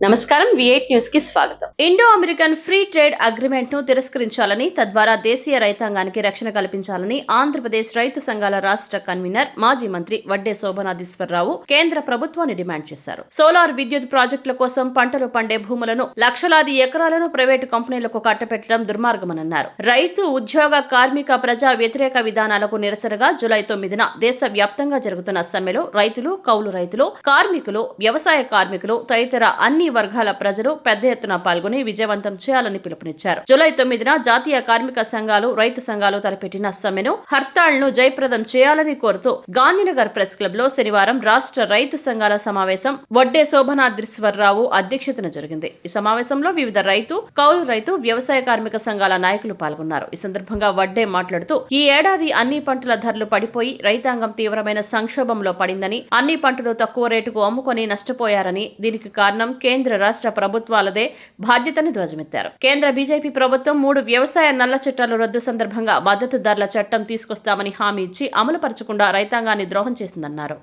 నమస్కారం విఐట్ న్యూస్కి స్వాగతం. ఇండో అమెరికన్ ఫ్రీ ట్రేడ్ అగ్రిమెంట్ను తిరస్కరించాలని తద్వారా దేశీయ రైతాంగానికి రక్షణ కల్పించాలని ఆంధ్రప్రదేశ్ రైతు సంఘాల రాష్ట్ర కన్వీనర్ మాజీ మంత్రి వడ్డే శోభనాధీశ్వరరావు కేంద్ర ప్రభుత్వాన్ని డిమాండ్ చేశారు. సోలార్ విద్యుత్ ప్రాజెక్టుల కోసం పంటలు పండే భూములను లక్షలాది ఎకరాలను ప్రైవేటు కంపెనీలకు కట్టపెట్టడం దుర్మార్గమన్నారు రైతు ఉద్యోగ కార్మిక ప్రజా వ్యతిరేక విధానాలకు నిరసనగా జులై తొమ్మిదిన దేశ వ్యాప్తంగా జరుగుతున్న సమ్మెలో రైతులు కౌలు రైతులు కార్మికులు వ్యవసాయ కార్మికులు తదితర అన్ని వర్గాల ప్రజలు పెద్ద ఎత్తున పాల్గొని విజయవంతం చేయాలని పిలుపునిచ్చారు. జులై తొమ్మిదిన జాతీయ కార్మిక సంఘాలు రైతు సంఘాలు తలపెట్టిన సమ్మెను హర్తాళ్ను జయప్రదం చేయాలని కోరుతూ గాంధీనగర్ ప్రెస్ క్లబ్లో శనివారం రాష్ట్ర రైతు సంఘాల సమావేశం వడ్డే శోభనాద్రిశ్వరరావు అధ్యక్షతన జరిగింది. ఈ సమావేశంలో వివిధ రైతు కౌలు రైతు వ్యవసాయ కార్మిక సంఘాల నాయకులు పాల్గొన్నారు. ఈ సందర్భంగా వడ్డే మాట్లాడుతూ ఈ ఏడాది అన్ని పంటల ధరలు పడిపోయి రైతాంగం తీవ్రమైన సంక్షోభంలో పడిందని అన్ని పంటలు తక్కువ రేటుకు అమ్ముకొని నష్టపోయారని దీనికి కారణం కేంద్ర కేంద్ర రాష్ట్ర ప్రభుత్వాలదే బాధ్యతని ధ్వజమెత్తారు. కేంద్ర బీజేపీ ప్రభుత్వం మూడు వ్యవసాయ నల్ల చట్టాలు రద్దు సందర్భంగా మద్దతు ధరల చట్టం తీసుకొస్తామని హామీ ఇచ్చి అమలు పరచకుండా రైతాంగాన్ని ద్రోహం చేసిందన్నారు.